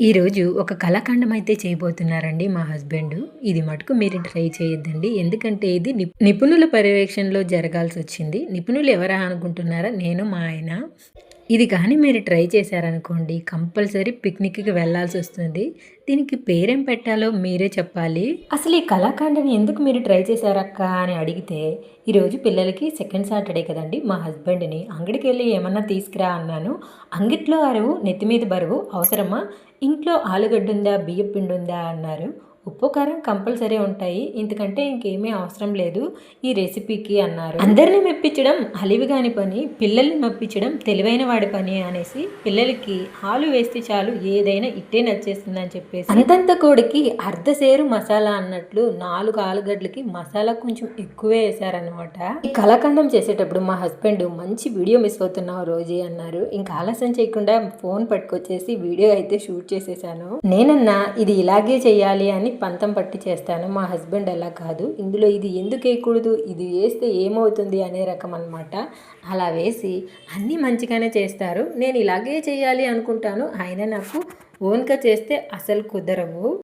ఈరోజు ఒక కళాఖండం అయితే చేయబోతున్నారండి మా హస్బెండ్. ఇది మటుకు మీరు ట్రై చేయొద్దండి. ఎందుకంటే ఇది నిపుణుల పర్యవేక్షణలో జరగాల్సి వచ్చింది నిపుణులు ఎవరా అనుకుంటున్నారా? నేను మా ఆయన. ఇది కానీ మీరు ట్రై చేశారనుకోండి కంపల్సరీ పిక్నిక్కి వెళ్ళాల్సి వస్తుంది. దీనికి పేరేం పెట్టాలో మీరే చెప్పాలి. అసలు ఈ కళాఖండని ఎందుకు మీరు ట్రై చేశారక్క అని అడిగితే ఈరోజు పిల్లలకి సెకండ్ సాటర్డే కదండి మా హస్బెండ్ని అంగడికి వెళ్ళి ఏమన్నా తీసుకురా అన్నాను. అంగిట్లో అరువు నెత్తి మీద బరువు అవసరమా? ఇంట్లో ఆలుగడ్డ ఉందా బియ్యం పిండి ఉందా అన్నారు. ఉప్పు కారం కంపల్సరీ ఉంటాయి. ఇంతకంటే ఇంకేమీ అవసరం లేదు. ఈ రెసిపీకి అన్నారు. అందరిని మెప్పించడం అలివిగాని పని పిల్లల్ని మెప్పించడం తెలివైన వాడి పని అనేసి పిల్లలకి హాలు వేస్తే చాలు ఏదైనా ఇట్టే నచ్చేస్తుంది అని చెప్పేసి. అంతంత కోడికి అర్ధ సేరు మసాలా అన్నట్లు నాలుగు ఆలుగడ్డలకి మసాలా కొంచెం ఎక్కువే వేశారనమాట ఈ కళాఖండం చేసేటప్పుడు మా హస్బెండ్ మంచి వీడియో మిస్ అవుతున్నావు రోజీ అన్నారు. ఇంకా ఆలస్యం చేయకుండా ఫోన్ పట్టుకొచ్చేసి వీడియో అయితే షూట్ చేసేసాను. నేనన్నా ఇది ఇలాగే చేయాలి అని పంతం పట్టి చేస్తాను. మా హస్బెండ్ అలా కాదు. ఇందులో ఇది ఎందుకు వేయకూడదు? ఇది వేస్తే ఏమవుతుంది అనే రకం అనమాట అలా వేసి అన్నీ మంచిగానే చేస్తారు. నేను ఇలాగే చేయాలి అనుకుంటాను. ఆయన నాకు ఓన్గా చేస్తే అసలు కుదరవు.